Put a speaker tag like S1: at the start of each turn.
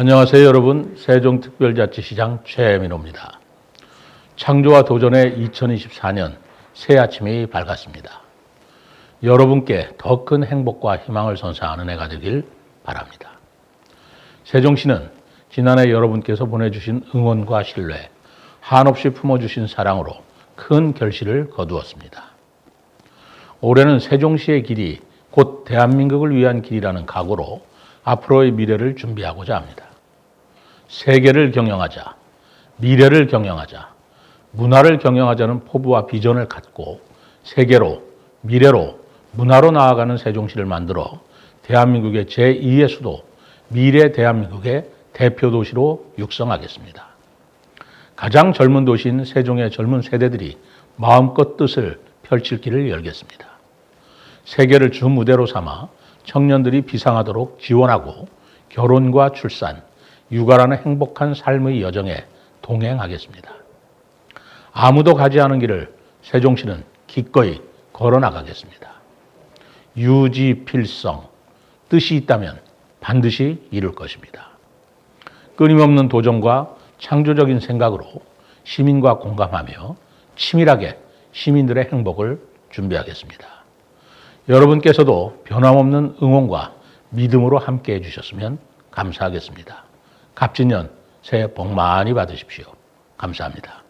S1: 안녕하세요 여러분 세종특별자치시장 최민호입니다. 창조와 도전의 2024년 새 아침이 밝았습니다. 여러분께 더 큰 행복과 희망을 선사하는 해가 되길 바랍니다. 세종시는 지난해 여러분께서 보내주신 응원과 신뢰, 한없이 품어주신 사랑으로 큰 결실을 거두었습니다. 올해는 세종시의 길이 곧 대한민국을 위한 길이라는 각오로 앞으로의 미래를 준비하고자 합니다. 세계를 경영하자, 미래를 경영하자, 문화를 경영하자는 포부와 비전을 갖고 세계로, 미래로, 문화로 나아가는 세종시를 만들어 대한민국의 제2의 수도, 미래 대한민국의 대표 도시로 육성하겠습니다. 가장 젊은 도시인 세종의 젊은 세대들이 마음껏 뜻을 펼칠 길을 열겠습니다. 세계를 주 무대로 삼아 청년들이 비상하도록 지원하고 결혼과 출산, 육아라는 행복한 삶의 여정에 동행하겠습니다. 아무도 가지 않은 길을 세종시는 기꺼이 걸어 나가겠습니다. 유지필성, 뜻이 있다면 반드시 이룰 것입니다. 끊임없는 도전과 창조적인 생각으로 시민과 공감하며 치밀하게 시민들의 행복을 준비하겠습니다. 여러분께서도 변함없는 응원과 믿음으로 함께 해주셨으면 감사하겠습니다. 갑진년 새해 복 많이 받으십시오. 감사합니다.